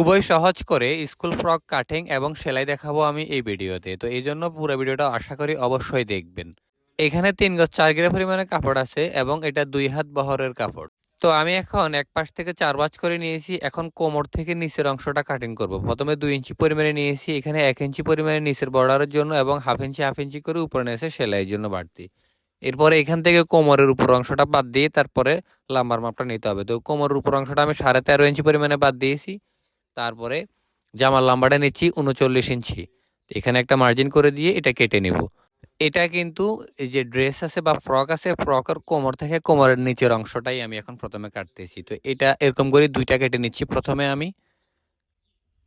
খুবই সহজ করে স্কুল ফ্রক কাটিং এবং সেলাই দেখাবো আমি এই ভিডিওতে। তো এই জন্য পুরো ভিডিওটা আশা করি অবশ্যই দেখবেন। এখানে তিন গজ চার গ্রে পরিমাণে কাপড় আছে এবং এটা দুই হাত বহরের কাপড়। তো আমি এখন এক পাশ থেকে চার বাজ করে নিয়েছি, এখন কোমর থেকে নিচের অংশটা কাটিং করব। প্রথমে দুই ইঞ্চি পরিমাণে নিয়েছি, এখানে এক ইঞ্চি পরিমাণে নিচের বর্ডারের জন্য এবং হাফ ইঞ্চি হাফ ইঞ্চি করে উপরে নিয়েছে সেলাইয়ের জন্য বাড়তি। এরপরে এখান থেকে কোমরের উপর অংশটা বাদ দিয়ে তারপরে লাম্বার মাপটা নিতে হবে। তো কোমরের উপর অংশটা আমি সাড়ে তেরো ইঞ্চি পরিমাণে বাদ দিয়েছি। তারপরে জামার লাম্বাটা নিচ্ছি উনচল্লিশ ইঞ্চি। এখানে একটা মার্জিন করে দিয়ে এটা কেটে নেব। এটা কিন্তু এই যে ড্রেস আছে বা ফ্রক আছে ফ্রকের কোমর থেকে কোমরের নিচের অংশটাই আমি এখন প্রথমে কাটতেছি। তো এটা এরকম করে দুইটা কেটে নিচ্ছি প্রথমে আমি।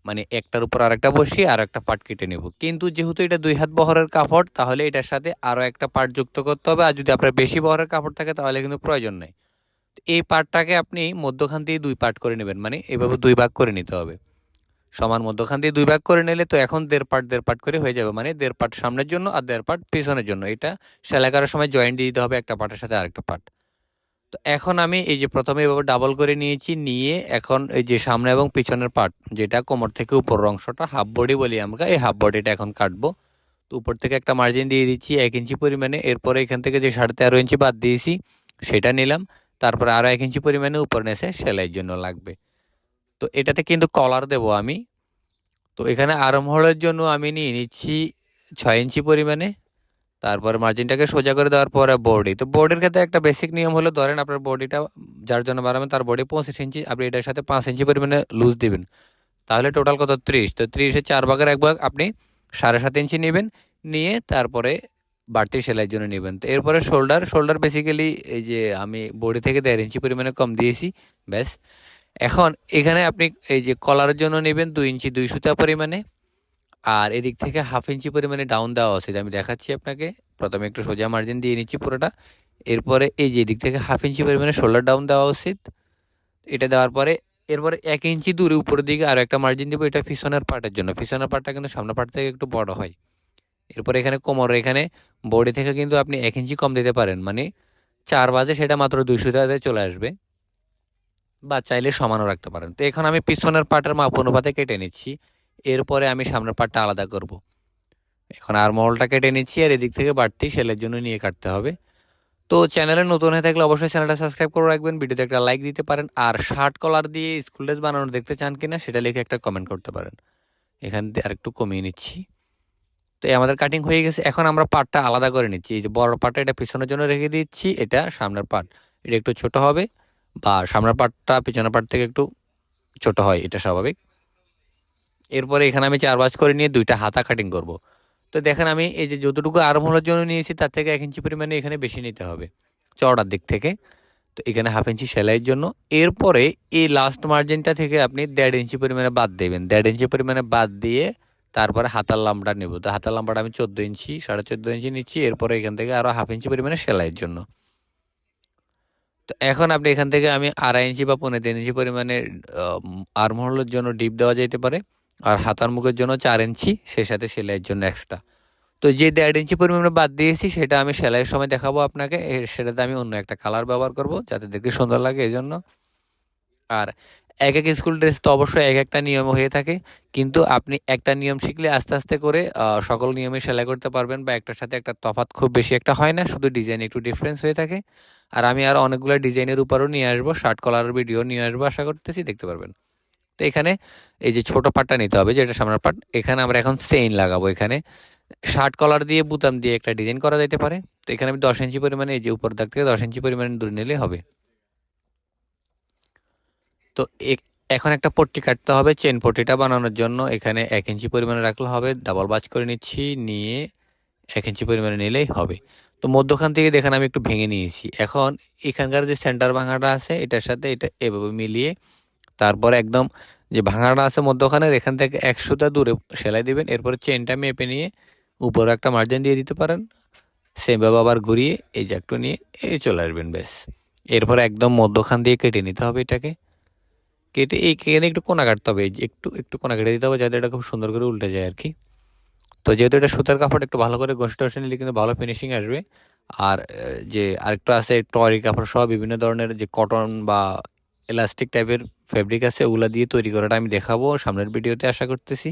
মানে একটার উপর আর একটা বসিয়ে আর একটা পার্ট কেটে নেব। কিন্তু যেহেতু এটা দুই হাত বহরের কাপড়, তাহলে এটার সাথে আরও একটা পার্ট যুক্ত করতে হবে। আর যদি আপনার বেশি বহরের কাপড় থাকে, তাহলে কিন্তু প্রয়োজন নেই। এই পার্টটাকে আপনি মধ্যখান দিয়ে দুই পার্ট করে নেবেন। মানে এভাবে দুই ভাগ করে নিতে হবে। সমান মধ্যখান দিয়ে দুই ভাগ করে নিলে তো এখন দেড় পার্ট দেড় পার্ট করে হয়ে যাবে। মানে দেড় পার্ট সামনের জন্য আর দেড় পার্ট পিছনের জন্য। এটা সেলাই করার সময় জয়েন্ট দিয়ে দিতে হবে একটা পার্টের সাথে আরেকটা পার্ট তো এখন আমি এই যে প্রথমে এভাবে ডাবল করে নিয়েছি, নিয়ে এখন এই যে সামনে এবং পিছনের পার্ট যেটা কোমর থেকে উপরের অংশটা হাফ বডি বলি আমরা, এই হাফ বডিটা এখন কাটবো। তো উপর থেকে একটা মার্জিন দিয়ে দিচ্ছি, এক ইঞ্চি পরিমাণে। এরপরে এখান থেকে যে সাড়ে তেরো ইঞ্চি বাদ দিয়েছি, সেটা নিলাম। তারপরে আরও এক ইঞ্চি পরিমাণে উপর নেসে সেলাইয়ের জন্য লাগবে। তো এটাতে কিন্তু কলার দেব আমি। তো এখানে আরমহলের জন্য আমি নিয়ে নিচ্ছি ছয় ইঞ্চি পরিমাণে। তারপর মার্জিনটাকে সোজা করে দেওয়ার পরে বডি তো বডির ক্ষেত্রে একটা বেসিক নিয়ম হলো, ধরেন আপনার বডিটা যার জন্য বাড়াবেন তার বডি পঁচিশ ইঞ্চি, আপনি এটার সাথে পাঁচ ইঞ্চি পরিমাণে লুজ দিবেন। তাহলে টোটাল কত? ত্রিশ। তো ত্রিশের চার ভাগের এক ভাগ আপনি সাড়ে সাত ইঞ্চি নেবেন। নিয়ে তারপরে বাড়তি সেলাইয়ের জন্য নেবেন। তো এরপরে শোল্ডার শোল্ডার বেসিক্যালি এই যে আমি বডি থেকে দেড় ইঞ্চি পরিমাণে কম দিয়েছি, ব্যাস। এখন এখানে আপনি এই যে কলারের জন্য নেবেন দুই ইঞ্চি দুই সুতা পরিমাণে, আর এদিক থেকে হাফ ইঞ্চি পরিমাণে ডাউন দেওয়া উচিত আমি দেখাচ্ছি আপনাকে। প্রথমে একটু সোজা মার্জিন দিয়ে নিচ্ছি পুরোটা। এরপরে এই যে এদিক থেকে হাফ ইঞ্চি পরিমাণে শোল্ডার ডাউন দেওয়া উচিত। এটা দেওয়ার পরে এরপরে এক ইঞ্চি দূরে উপরের দিকে আরও একটা মার্জিন দেবো। এটা পিছনের পার্টের জন্য। পিছনের পার্টটা কিন্তু সামনের পার্ট থেকে একটু বড় হয়। এরপরে এখানে কোমর, এখানে বডি থেকে কিন্তু আপনি এক ইঞ্চি কম দিতে পারেন। মানে চার বাজে সেটা মাত্র দুইশো টাকাতে চলে আসবে। বা চাইলে সমানও রাখতে পারেন। তো এখন আমি পিছনের পার্টের মাপ অনুপাতে কেটে নিচ্ছি। এরপরে আমি সামনের পার্টটা আলাদা করব। এখন আর মহলটা কেটে নিচ্ছি আর এদিক থেকে বাড়তি সেলের জন্য নিয়ে কাটতে হবে। তো চ্যানেলে নতুন হয়ে থাকলে অবশ্যই চ্যানেলটা সাবস্ক্রাইব করে রাখবেন। ভিডিওতে একটা লাইক দিতে পারেন। আর শার্ট কলার দিয়ে স্কুল ড্রেস বানানো দেখতে চান কিনা সেটা লিখে একটা কমেন্ট করতে পারেন। এখান দিয়ে আরেকটু কমিয়ে নিচ্ছি। তো আমাদের কাটিং হয়ে গেছে। এখন আমরা পার্টটা আলাদা করে নিচ্ছি। এই যে বড় পার্টটা এটা পিছনের জন্য রেখে দিচ্ছি। এটা সামনের পার্ট এটা একটু ছোট হবে বা সামনের পার্টটা পিছনের পার্ট থেকে একটু ছোট হয়, এটা স্বাভাবিক। এরপরে এখানে আমি চার বাজ করে নিয়ে দুইটা হাতা কাটিং করব। তো দেখেন আমি এই যে যতটুকু আরম্ভের জন্য নিয়েছি, তার থেকে এক ইঞ্চি পরিমাণে এখানে বেশি নিতে হবে চওড়ার দিক থেকে। তো এখানে হাফ ইঞ্চি সেলাইয়ের জন্য। এরপরে এই লাস্ট মার্জিনটা থেকে আপনি দেড় ইঞ্চি পরিমাণে বাদ দেবেন। দেড় ইঞ্চি পরিমাণে বাদ দিয়ে তারপরে হাতার লাম্বাটা নেব। তো হাতার লাম্বাটা আমি চোদ্দ ইঞ্চি, সাড়ে চোদ্দ ইঞ্চি নিচ্ছি, এরপরে এখান থেকে আরও হাফ ইঞ্চি পরিমাণে সেলাইয়ের জন্য। তো এখন আপনি এখান থেকে আমি আড়াই ইঞ্চি বা পনেরো তিন ইঞ্চি পরিমাণে আর্মহলের জন্য ডিপ দেওয়া যেতে পারে, আর হাতার মুখের জন্য চার ইঞ্চি সে সাথে সেলাইয়ের জন্য এক্সট্রা তো যে দেড় ইঞ্চি পরিমাণে বাদ দিয়েছি, সেটা আমি সেলাইয়ের সময় দেখাবো আপনাকে সেটাতে আমি অন্য একটা কালার ব্যবহার করব, যাতে দেখতে সুন্দর লাগে এই জন্য আর এক এক স্কুল ড্রেস তো অবশ্যই এক একটা নিয়ম হয়ে থাকে। কিন্তু আপনি একটা নিয়ম শিখলে আস্তে আস্তে করে সকল নিয়মে সেলাই করতে পারবেন বা একটার সাথে একটা তফাৎ খুব বেশি একটা হয় না, শুধু ডিজাইন একটু ডিফারেন্স হয়ে থাকে। আর আমি আর অনেকগুলো ডিজাইনের উপরও নিয়ে আসব শার্ট কলারের ভিডিও নিয়ে আসব, আশা করতেছি দেখতে পারবেন। তো এখানে এই যে ছোট পাটটা নিতে হবে, যেটা সামনের পাট, এখানে আমরা এখন চেইন লাগাবো এখানে। শার্ট কলার দিয়ে বুতাম দিয়ে একটা ডিজাইন করা যেতে পারে। তো এখানে আমি দশ ইঞ্চি পরিমাণে এই যে উপর দাগ থেকে দশ ইঞ্চি পরিমাণে দূরে নিলে হবে। তো এখন একটা পট্টি কাটতে হবে, চেন পট্টিটা বানানোর জন্য। এখানে এক ইঞ্চি পরিমাণে রাখলে হবে, ডাবল বাজ করে নিচ্ছি, নিয়ে এক ইঞ্চি পরিমাণে নিলেই হবে। তো মধ্যখান থেকে দেখেন আমি একটু ভেঙে নিয়েছি। এখন এখানকার যে সেন্টার ভাঙাটা আছে, এটার সাথে এটা এভাবে মিলিয়ে তারপর একদম যে ভাঙাটা আছে মধ্যখানের, এখান থেকে একশোটা দূরে সেলাই দিবেন, এরপরে চেনটা মেপে নিয়ে উপরে একটা মার্জিন দিয়ে দিতে পারেন। সেমভাবে আবার ঘুরিয়ে এই যে একটু নিয়ে এই চলে আসবেন বেশ এরপরে একদম মধ্যখান দিয়ে কেটে নিতে হবে এটাকে। কেটে এই কেটে একটু কোনা কাটতে হবে একটু একটু কোনা কেটে দিতে হবে যাতে এটা খুব সুন্দর করে উল্টে যায় আর কি তো যেহেতু এটা সুতার কাপড়, একটু ভালো করে ঘষে টসে নিলে কিন্তু ভালো ফিনিশিং আসবে। আর যে আরেকটা আছে টরি কাপড় সহ বিভিন্ন ধরনের যে কটন বা এলাস্টিক টাইপের ফেব্রিক আছে, ওগুলো দিয়ে তৈরি করাটা আমি দেখাবো সামনের ভিডিওতে আশা করতেছি।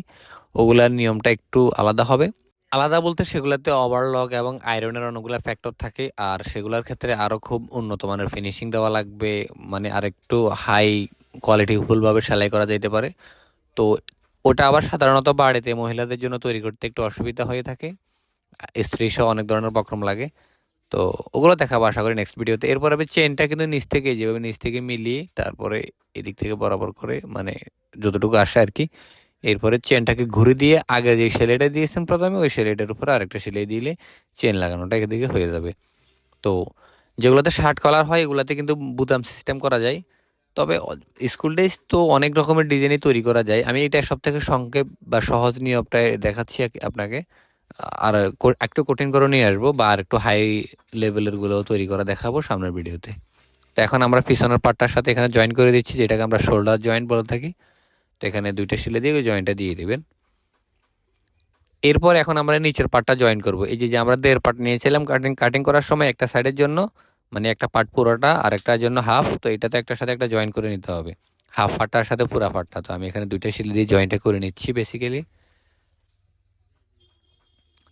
ওগুলার নিয়মটা একটু আলাদা হবে। আলাদা বলতে সেগুলোতে ওভারলক এবং আয়রনের অনেকগুলো ফ্যাক্টর থাকে। আর সেগুলোর ক্ষেত্রে আরও খুব উন্নত মানের ফিনিশিং দেওয়া লাগবে। মানে আরেকটু হাই কোয়ালিটি ফুলভাবে সেলাই করা যেতে পারে। তো ওটা আবার সাধারণত বাড়িতে মহিলাদের জন্য তৈরি করতে একটু অসুবিধা হয়ে থাকে। স্ত্রী সহ অনেক ধরনের বক্রম লাগে। তো ওগুলো দেখাবো আশা করি নেক্সট ভিডিওতে এরপর আমি চেনটা কিন্তু নিচ থেকে, যেভাবে নিচ থেকে মিলিয়ে তারপরে এদিক থেকে বরাবর করে মানে যতটুকু আসে আর কি। এরপরে চেনটাকে ঘুরে দিয়ে আগে যে সেলাইটা দিয়েছেন প্রথমে, ওই সেলাইটার উপর আরেকটা সেলাই দিলে চেন লাগানোটা এদিকে হয়ে যাবে। তো যেগুলোতে শার্ট কলার হয়, এগুলোতে কিন্তু বুতাম সিস্টেম করা যায়। তবে স্কুল ড্রেস তো অনেক রকমের ডিজাইনই তৈরি করা যায়। আমি এটা সব থেকে সংক্ষেপ বা সহজ নিয়মটা দেখাচ্ছি আপনাকে। আর একটু কঠিন করে নিয়ে আসব বা আর একটু হাই লেভেলেরগুলো তৈরি করা দেখাবো সামনের ভিডিওতে তো এখন আমরা পিছনের পার্টটার সাথে এখানে জয়েন করে দিচ্ছি, যেটাকে আমরা শোল্ডার জয়েন্ট বলে থাকি। তো এখানে দুইটা সিলে দিয়ে জয়েন্টটা দিয়ে দেবেন। এরপর এখন আমরা নিচের পার্টটা জয়েন করব। এই যে যে আমরা দেড় পার্ট নিয়েছিলাম কাটিং কাটিং করার সময় একটা সাইডের জন্য মানে একটা পার্ট পুরোটা আর একটার জন্য হাফ তো এটাতে একটার সাথে একটা জয়েন করে নিতে হবে। হাফ পার্টটার সাথে পুরা পার্টটা তো আমি এখানে দুইটা সিলে দিয়ে জয়েন্টটা করে নিচ্ছি বেসিক্যালি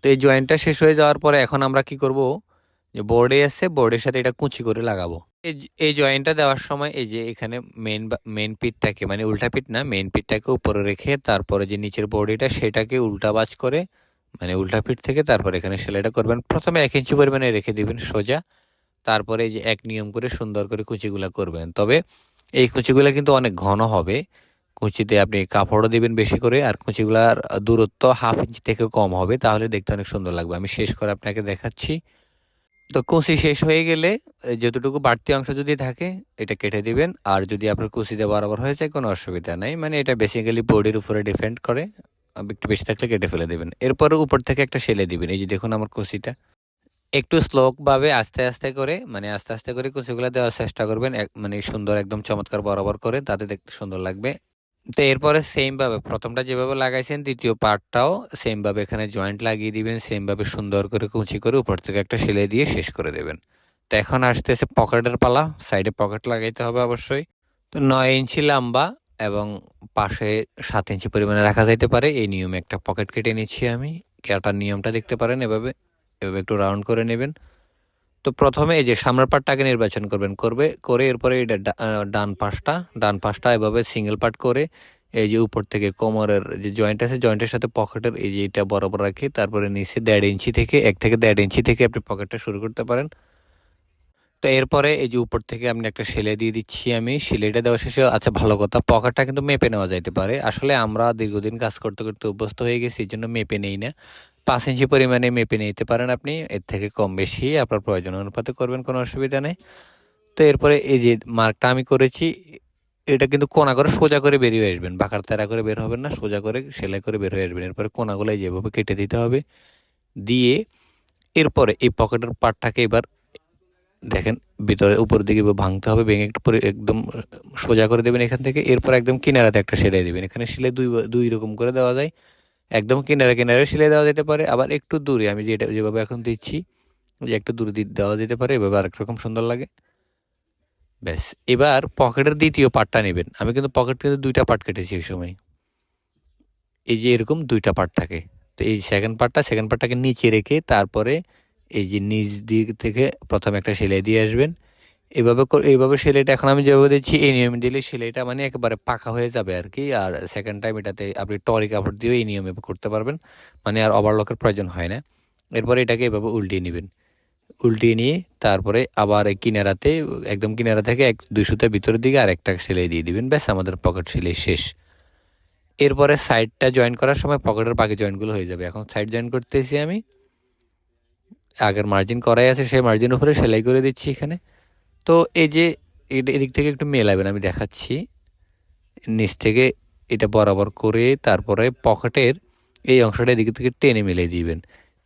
তো এই জয়েন্টটা শেষ হয়ে যাওয়ার পরে এখন আমরা কি করব? যে বোর্ডে আছে বোর্ডের সাথে এটা কুচি করে লাগাবো। এই জয়েন্টটা দেওয়ার সময় এই যে এখানে মেন মেন পিঠটাকে মানে উল্টা পিঠ না মেন পিঠটাকে উপরে রেখে তারপরে যে নিচের বডিটা সেটাকে উল্টা বাজ করে মানে উল্টা পিঠ থেকে তারপরে এখানে সেলাইটা করবেন। প্রথমে এক ইঞ্চি পরিমাণে রেখে দিবেন সোজা। তারপরে এই যে এক নিয়ম করে সুন্দর করে কুচিগুলা করবেন। তবে এই কুচিগুলা কিন্তু অনেক ঘন হবে। কুচিতে আপনি কাপড়ও দিবেন বেশি করে আর কুচিগুলার দূরত্ব হাফ ইঞ্চি থেকে কম হবে, তাহলে দেখতে অনেক সুন্দর লাগবে। আমি শেষ করে আপনাকে দেখাচ্ছি। তো কুচি শেষ হয়ে গেলে যতটুকু বাড়তি অংশ যদি থাকে, এটা কেটে দিবেন। আর যদি আপনার কুচিতে বরাবর হয়ে যায়, কোনো অসুবিধা নাই। মানে এটা বেসিক্যালি বডির উপরে ডিপেন্ড করে, একটু বেশি থাকলে কেটে ফেলে দেবেন। এরপরে উপর থেকে একটা সেলে দিবেন। এই যে দেখুন আমার কুচিটা। একটু স্লোকভাবে আস্তে আস্তে করে মানে আস্তে আস্তে করে কুচিগুলো দেওয়ার চেষ্টা করবেন মানে সুন্দর একদম চমৎকার বরাবর করে, তাতে দেখতে সুন্দর লাগবে। তো এরপরে সেমভাবে প্রথমটা যেভাবে লাগাইছেন, দ্বিতীয় পার্টটাও সেমভাবে এখানে জয়েন্ট লাগিয়ে দিবেন সেমভাবে সুন্দর করে কুচি করে উপর থেকে একটা সেলাই দিয়ে শেষ করে দেবেন। তো এখন আসতেছে পকেটের পালা সাইডে পকেট লাগাইতে হবে অবশ্যই। তো নয় ইঞ্চি লম্বা এবং পাশে সাত ইঞ্চি পরিমাণে রাখা যাইতে পারে, এই নিয়মে একটা পকেট কেটে নিচ্ছি আমি। কাটার নিয়মটা দেখতে পারেন এভাবে। এভাবে একটু রাউন্ড করে নেবেন। তো প্রথমে এই যে সামনের পার্টটাকে নির্বাচন করবেন, করবে, করে এরপরে এটা ডান পাশটা ডান পাশটা এভাবে সিঙ্গেল পার্ট করে এই যে উপর থেকে কোমরের যে জয়েন্ট আছে জয়েন্টের সাথে পকেটের এই যে এটা বরাবর রাখি, তারপরে নিচে দেড় ইঞ্চি থেকে, এক থেকে দেড় ইঞ্চি থেকে আপনি পকেটটা শুরু করতে পারেন। তো এরপরে এই যে উপর থেকে আপনি একটা সেলাই দিয়ে দিচ্ছি আমি, সেলাইটা দেওয়া শেষে আচ্ছা ভালো কথা, পকেটটা কিন্তু মেপে নেওয়া যাইতে পারে। আসলে আমরা দীর্ঘদিন কাজ করতে করতে অভ্যস্ত হয়ে গেছি, এই জন্য মেপে নেই না। পাঁচ ইঞ্চি পরিমাণে মেপে নিতে পারেন আপনি। এর থেকে কম বেশি আপনার প্রয়োজন অনুপাতে করবেন, কোনো অসুবিধা নেই। তো এরপরে এই যে মার্কটা আমি করেছি, এটা কিন্তু কোনা করে সোজা করে বেরিয়ে আসবেন। বাঁকার তেরা করে বের হবেন না, সোজা করে সেলাই করে বের হয়ে আসবেন। এরপরে কোনাগুলো যেভাবে কেটে দিতে হবে। দিয়ে এরপরে এই পকেটের পাটটাকে এবার দেখেন, ভিতরে উপর দিকে ভাঙতে হবে, ভেঙে একটু পরে একদম সোজা করে দেবেন এখান থেকে। এরপর একদম কিনারাতে একটা সেলাই দেবেন। এখানে সেলাই দুই দুই রকম করে দেওয়া যায়। একদম কিনারে কিনারে সেলাই দেওয়া যেতে পারে, আবার একটু দূরে, আমি যেটা যেভাবে এখন দিচ্ছি, যে একটু দূরে দেওয়া যেতে পারে, এভাবে আরেক রকম সুন্দর লাগে। ব্যাস, এবার পকেটের দ্বিতীয় পার্টটা নেবেন। আমি কিন্তু পকেট কিন্তু দুইটা পার্ট কেটেছি ওই সময়। এই যে এরকম দুইটা পার্ট থাকে। তো এই সেকেন্ড পার্টটা সেকেন্ড পার্টটাকে নিচে রেখে তারপরে এই যে নিচ দিক থেকে প্রথমে একটা সেলাই দিয়ে আসবেন। এভাবে এইভাবে সেলাইটা এখন আমি যেভাবে দিচ্ছি এই নিয়মে দিলে সেলাইটা মানে একেবারে পাকা হয়ে যাবে আর কি আর সেকেন্ড টাইম এটাতে আপনি টরি কাপড় দিয়েও এই নিয়মে করতে পারবেন। মানে আর ওভারলকের প্রয়োজন হয় না। এরপরে এটাকে এভাবে উল্টিয়ে নেবেন। উল্টিয়ে নিয়ে তারপরে আবার কিনারাতে, একদম কিনারা থেকে এক সুতার ভিতরের দিকে আর একটা সেলাই দিয়ে দিবেন। ব্যাস, আমাদের পকেট সেলাই শেষ। এরপরে সাইডটা জয়েন করার সময় পকেটের বাকি জয়েন্টগুলো হয়ে যাবে। এখন সাইড জয়েন করতেছি আমি। আগের মার্জিন করাই আছে, সেই মার্জিন উপরে সেলাই করে দিচ্ছি এখানে। তো এই যে এদিক থেকে একটু মেলাবেন, আমি দেখাচ্ছি। নিচ থেকে এটা বরাবর করে তারপরে পকেটের এই অংশটা এদিক থেকে টেনে মিলে দিবেন।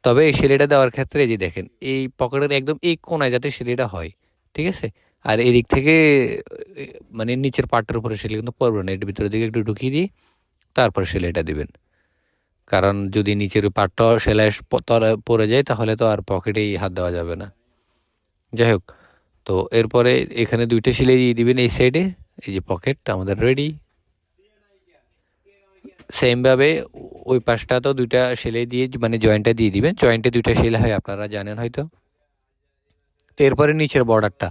তবে এই সেলাইটা দেওয়ার ক্ষেত্রে এই যে দেখেন, এই পকেটের একদম এই কোনায় যাতে সেলাইটা হয়, ঠিক আছে? আর এদিক থেকে মানে নিচের পাটটার উপরে সেলাই কিন্তু পড়বে না এটার ভিতরের দিকে একটু ঢুকিয়ে দিয়ে তারপর সেলাইটা দিবেন। কারণ যদি নিচের পাটটা সেলাই পড়ে যায় তাহলে তো আর পকেটেই হাত দেওয়া যাবে না। যাই হোক তো এরপরে এখানে দুইটা সেলাই দিয়ে দিবেন এই সাইডে এই যে পকেট আমাদের রেডি সেমভাবে ওই পাশটা তো দুইটা সেলাই দিয়ে মানে জয়েন্টটা দিয়ে দিবেন। জয়েন্টে দুইটা সেলাই হয়, আপনারা জানেন হয়তো। তো এরপরে নিচের বর্ডারটা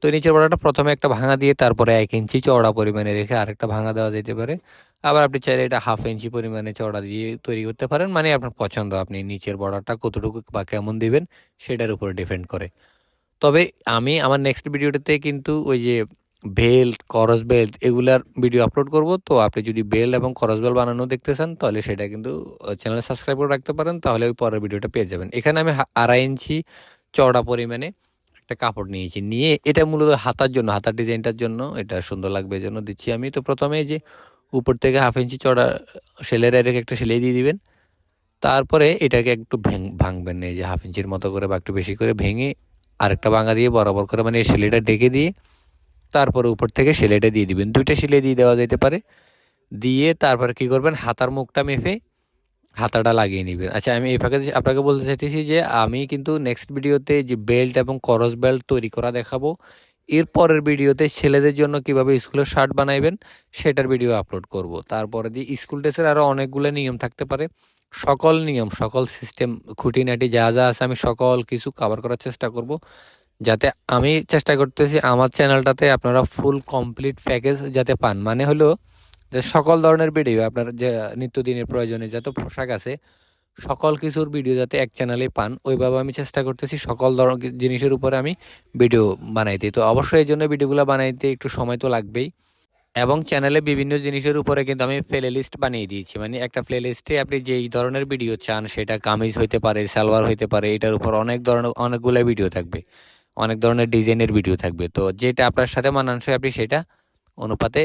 তো নিচের বর্ডারটা প্রথমে একটা ভাঙা দিয়ে তারপরে এক ইঞ্চি চওড়া পরিমাণে রেখে আরেকটা ভাঙা দেওয়া যেতে পারে। আবার আপনি চাইলে এটা হাফ ইঞ্চি পরিমাণে চওড়া দিয়ে তৈরি করতে পারেন। মানে আপনার পছন্দ, আপনি নিচের বর্ডারটা কতটুকু বা কেমন দিবেন, সেটার উপরে ডিপেন্ড করে। তবে আমি আমার নেক্সট ভিডিওটাতে কিন্তু ওই যে বেল্ট করস বেল্ট এগুলার ভিডিও আপলোড করব। তো আপনি যদি বেল্ট এবং করস বেল্ট বানানো দেখতে চান, তাহলে সেটা কিন্তু চ্যানেলে সাবস্ক্রাইব করে রাখতে পারেন, তাহলে ওই পরের ভিডিওটা পেয়ে যাবেন। এখানে আমি আড়াই ইঞ্চি চওড়া পরিমাণে একটা কাপড় নিয়েছি। নিয়ে এটা মূলত হাতার জন্য, হাতার ডিজাইনটার জন্য, এটা সুন্দর লাগবে এই জন্য দিচ্ছি আমি। তো প্রথমে যে উপর থেকে হাফ ইঞ্চি চড়া সেলের রেখে একটা সেলাই দিয়ে দিবেন। তারপরে এটাকে একটু ভেঙ, ভাঙবেন এই যে হাফ ইঞ্চির মতো করে বা একটু বেশি করে ভেঙে আরেকটা বাঙা দিয়ে বরাবর করে মানে সেলাইটা ডেকে দিয়ে তারপরে উপর থেকে সেলাইটা দিয়ে দিবেন। দুইটা সেলাই দিয়ে দেওয়া যেতে পারে। দিয়ে তারপর কি করবেন? হাতার মুখটা মেপে হাতাটা লাগিয়ে নেবেন। আচ্ছা আমি এই ফাঁকে আপনাকে বলতে চাইতেছি যে আমি কিন্তু নেক্সট ভিডিওতে যে বেল্ট এবং করস বেল্ট তৈরি করা দেখাবো এর পরের ভিডিওতে ছেলেদের জন্য কীভাবে স্কুলের শার্ট বানাইবেন, সেটার ভিডিও আপলোড করব। তারপরে দিয়ে স্কুল ড্রেসের আরও অনেকগুলো নিয়ম থাকতে পারে। সকল নিয়ম, সকল সিস্টেম, খুঁটিনাটি যা যা আছে আমি সকল কিছু কভার করার চেষ্টা করব। যাতে আমি চেষ্টা করতেছি আমার চ্যানেলটাতে আপনারা ফুল কমপ্লিট প্যাকেজ যাতে পান। মানে হলো যে সকল ধরনের ভিডিও আপনার যে নিত্যদিনের প্রয়োজনে যত পোশাক আছে সকল কিছুর ভিডিও যাতে এক চ্যানেলে পান, ওইভাবে আমি চেষ্টা করতেছি সকল ধরনের জিনিসের উপরে আমি ভিডিও বানাইতে তো অবশ্যই এই জন্য ভিডিওগুলো বানাইতে একটু সময় তো লাগবেই। এবং চ্যানেলে বিভিন্ন জিনিসের উপরে কিন্তু আমি প্লে লিস্ট বানিয়ে দিয়েছি। মানে একটা প্লে লিস্টে আপনি যেই ধরনের ভিডিও চান, সেটা কামিজ হইতে পারে, সালোয়ার হইতে পারে, এটার উপর অনেক ধরনের, অনেকগুলো ভিডিও থাকবে। অনেক ধরনের ডিজাইনের ভিডিও থাকবে। তো যেটা আপনার সাথে মানানসই, আপনি সেটা অনুপাতে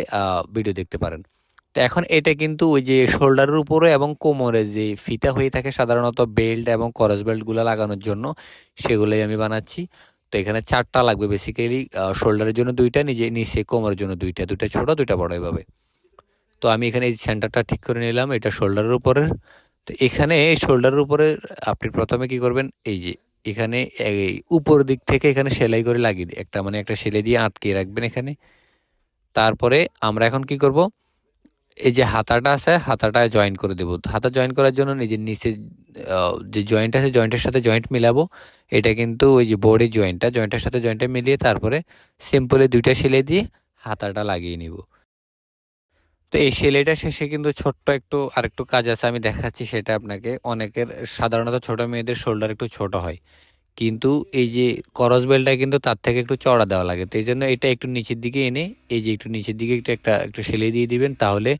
ভিডিও দেখতে পারেন। তো এখন এটা কিন্তু ওই যে শোল্ডারের উপরে এবং কোমরে যে ফিতা হয়ে থাকে সাধারণত বেল্ট এবং করস বেল্টগুলো লাগানোর জন্য, সেগুলোই আমি বানাচ্ছি। তো এখানে চারটা লাগবে বেসিক্যালি শোল্ডারের জন্য দুইটা, নিজে, নিচে কোমরের জন্য দুইটা দুইটা ছোট, দুইটা বড় এভাবে। তো আমি এখানে এই সেন্টারটা ঠিক করে নিলাম, এটা শোল্ডারের উপরের তো এখানে শোল্ডারের উপরে আপনি প্রথমে কি করবেন, এই যে এখানে উপর দিক থেকে এখানে সেলাই করে লাগিয়ে একটা মানে একটা সেলাই দিয়ে আটকে রাখবেন এখানে। তারপরে আমরা এখন কি করব এই যে হাতাটা আছে, হাতাটা জয়েন করে দেবো। হাতা জয়েন করার জন্য নিজের নিচে যে জয়েন্ট আছে জয়েন্টের সাথে জয়েন্ট মিলাবো। এটা কিন্তু ওই যে বোর্ডের জয়েন্টটা জয়েন্টের সাথে জয়েন্টটা মিলিয়ে তারপরে সিম্পলি দুইটা সেলাই দিয়ে হাতাটা লাগিয়ে নিব। তো এই সেলাইটা শেষে কিন্তু ছোট্ট একটু আরেকটু কাজ আছে, আমি দেখাচ্ছি সেটা আপনাকে। অনেকের সাধারণত ছোট মেয়েদের শোল্ডার একটু ছোট হয়। কিন্তু এই যে করস বেলটা কিন্তু তার থেকে একটু চড়া দেওয়া লাগে। তো এই জন্য এটা একটু নিচের দিকে এনে এই যে একটু নিচের দিকে একটু একটা, একটু সেলাই দিয়ে দিবেন, তাহলে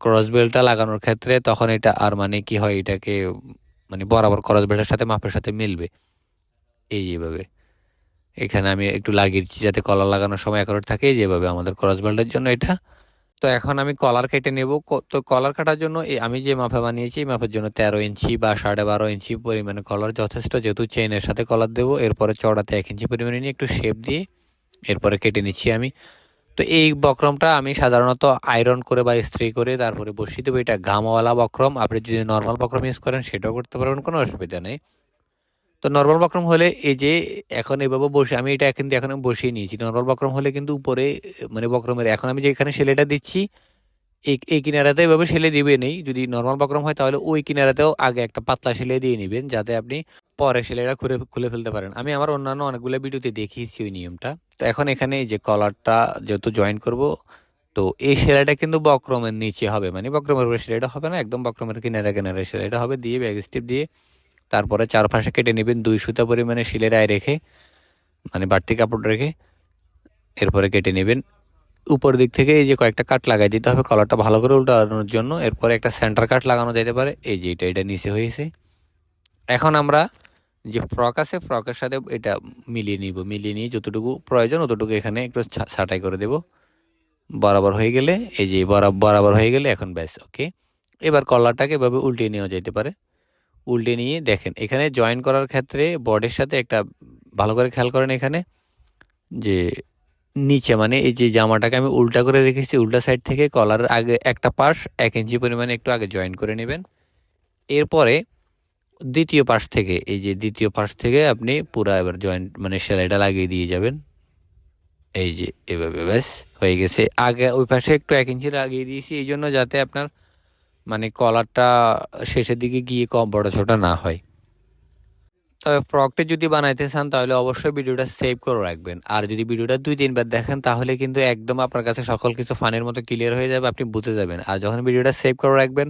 ক্রস বেলটা লাগানোর ক্ষেত্রে তখন এটা আর মানে কি হয়, এটাকে মানে বরাবর ক্রস বেল্টের সাথে মাপের সাথে মিলবে। এই যেভাবে। এখানে আমি একটু লাগিয়েছি যাতে কলার লাগানোর সময় অ্যাকোরেট থাকে, যেভাবে আমাদের ক্রস বেল্টের জন্য এটা তো এখন আমি কলার কেটে নেব। তো কলার কাটার জন্য আমি যে মাপে বানিয়েছি, এই মাপের জন্য তেরো ইঞ্চি বা সাড়ে বারো ইঞ্চি পরিমাণে কলার যথেষ্ট। যেহেতু চেনের সাথে কলার দেবো, এরপরে চড়াতে এক ইঞ্চি পরিমাণে নিয়ে একটু শেপ দিয়ে এরপরে কেটে নিচ্ছি আমি। তো এই বক্রমটা আমি সাধারণত আয়রন করে বা ইস্ত্রি করে তারপরে বসিয়ে দেবো। এটা গামওয়ালা বক্রম। আপনি যদি নর্মাল বক্রম ইউজ করেন, সেটাও করতে পারবেন, কোনো অসুবিধা নেই। তো নর্মাল বক্রম হলে এই যে এখন এভাবে বসে, আমি এটা কিন্তু এখন বসিয়ে নিয়েছি। নর্মাল বক্রম হলে কিন্তু উপরে মানে বক্রমের এখন আমি যে এখানে সেলাইটা দিচ্ছি, এই কিনারাতে এভাবে সেলে দিবে নেই। যদি নর্মাল বক্রম হয় তাহলে ওই কিনারাতেও আগে একটা পাতলা সেলাই দিয়ে নেবেন, যাতে আপনি পরে সেলেটা খুলে খুলে ফেলতে পারেন। আমি আমার অন্যান্য অনেকগুলো ভিডিওতে দেখিয়েছি ওই নিয়মটা। তো এখন এখানে যে কলারটা যেহেতু জয়েন করব, তো এই সেলাইটা কিন্তু বক্রমের নিচে হবে। মানে বক্রমের উপরে সেলাইটা হবে না, একদম বক্রমের কিনারে কিনারে সেলাইটা হবে। দিয়ে ব্যাগ স্টিপ দিয়ে তারপরে চারপাশে কেটে নেবেন দুই সুতা পরিমাণে শিলের আয় রেখে মানে বাড়তি কাপড় রেখে, এরপরে কেটে নেবেন। উপর দিক থেকে এই যে কয়েকটা কাট লাগাই দিতে হবে কলারটা ভালো করে উল্টানোর জন্য। এরপরে একটা সেন্টার কাট লাগানো যেতে পারে। এই যে এটা এটা নিচে হয়েছে। এখন আমরা যে ফ্রক আছে ফ্রকের সাথে এটা মিলিয়ে নিব। মিলিয়ে নিয়ে যতটুকু প্রয়োজন অতটুকু এখানে একটু ছাঁটাই করে দেব। বরাবর হয়ে গেলে, এই যে বরাবর হয়ে গেলে এখন ব্যাস ওকে এবার কলারটাকে এভাবে উল্টিয়ে নেওয়া যেতে পারে। উল্টে নিয়ে দেখেন, এখানে জয়েন করার ক্ষেত্রে বর্ডের সাথে একটা ভালো করে খেয়াল করেন এখানে, যে নিচে মানে এই যে জামাটাকে আমি উল্টা করে রেখেছি, উল্টা সাইড থেকে কলারের আগে একটা পাশ, এক ইঞ্চি পরিমাণে একটু আগে জয়েন করে নেবেন। এরপরে দ্বিতীয় পাশ থেকে, এই যে দ্বিতীয় পাশ থেকে আপনি পুরা এবার জয়েন্ট মানে সেলাইটা লাগিয়ে দিয়ে যাবেন। এই যে এভাবে ব্যাস হয়ে গেছে। আগে ওই পাশে একটু এক ইঞ্চি লাগিয়ে দিয়েছি এই জন্য যাতে আপনার মানে কলারটা শেষের দিকে গিয়ে কম, বড় ছোট না হয়। তবে ফ্রকটা যদি বানাইতে চান, তাহলে অবশ্যই ভিডিওটা সেভ করে রাখবেন। আর যদি ভিডিওটা দুই, তিনবার দেখেন, তাহলে কিন্তু একদম আপনার কাছে সকল কিছু ফানের মতো ক্লিয়ার হয়ে যাবে, আপনি বুঝে যাবেন। আর যখন ভিডিওটা সেভ করে রাখবেন,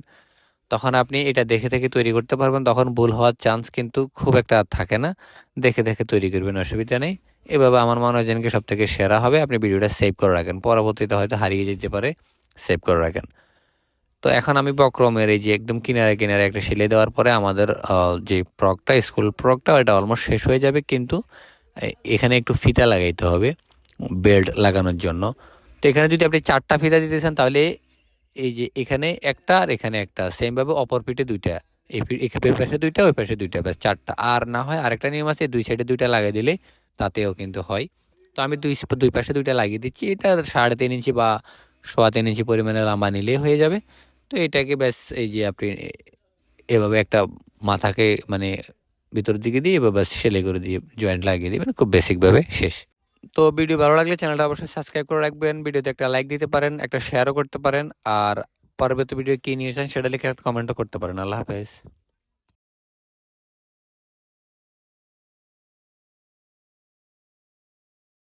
তখন আপনি এটা দেখে দেখে তৈরি করতে পারবেন। তখন ভুল হওয়ার চান্স কিন্তু খুব একটা আর থাকে না। দেখে দেখে তৈরি করবেন, অসুবিধা নেই। এভাবে আমার মনে হয় যেনকে সব থেকে সেরা হবে। আপনি ভিডিওটা সেভ করে রাখেন। পরবর্তীতে হয়তো হারিয়ে যেতে পারে সেভ করে রাখেন। তো এখন আমি বক্রমের এই যে একদম কিনারে কিনারে একটা সেলাই দেওয়ার পরে আমাদের যে প্রকটা স্কুল প্রকটা এটা অলমোস্ট শেষ হয়ে যাবে কিন্তু এখানে একটু ফিতা লাগাইতে হবে, বেল্ট লাগানোর জন্য। তো এখানে যদি আপনি চারটা ফিতা দিতে চান, তাহলে এই যে এখানে একটা আর এখানে একটা সেমভাবে অপর পিঠে দুইটা, এই পাশে দুইটা, ওই পাশে দুইটা, ব্যাস চারটা। আর না হয় আরেকটা নিয়ম আছে, দুই সাইডে দুইটা লাগিয়ে দিলে তাতেও কিন্তু হয়। তো আমি দুই দুই পাশে দুইটা লাগিয়ে দিচ্ছি, এটা সাড়ে তিন ইঞ্চি বা সোয়া তিন ইঞ্চি পরিমাণে লাম্বা নিলেই হয়ে যাবে। তো এটাকে ব্যাস এই যে আপনি এভাবে একটা মাথাকে মানে ভিতর দিকে দিয়ে এবার ব্যাস সেলাই করে দিয়ে জয়েন্ট লাগিয়ে দিবেন খুব বেসিকভাবে শেষ। তো ভিডিও ভালো লাগলে চ্যানেলটা অবশ্যই সাবস্ক্রাইব করে রাখবেন, ভিডিওতে একটা লাইক দিতে পারেন, একটা শেয়ারও করতে পারেন, আর পরবর্তী ভিডিও কী নিয়ে চান সেটা লিখে একটা কমেন্টও করতে পারেন। আল্লাহ হাফেজ।